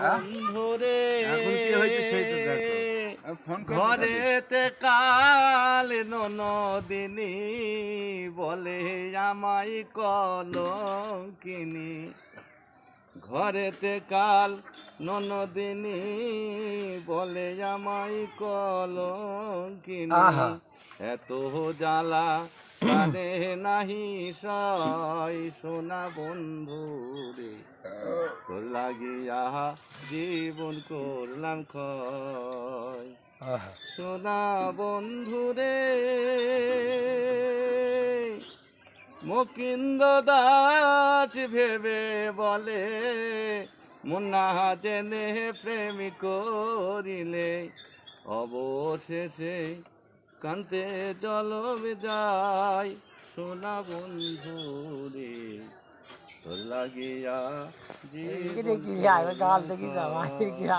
বন্ধুরে ফোন করে ঘরেতে কাল ননদিনী বলে আমায় কলঙ্কিনী। ঘরেতে কাল ননদিনী বলে আমায় কলঙ্কিনী। এত জ্বালা কানে নাহি সয় সোনা বন্ধু রে তোর লাগিয়া জীবন করলাম ক্ষয় সোনা বন্ধু রে মুকিন্দ দাস ভেবে বলে মুন্না জেনে প্রেমী করিলে অবশেষে কান্তে জলম যায়। সোনা বন্ধু রে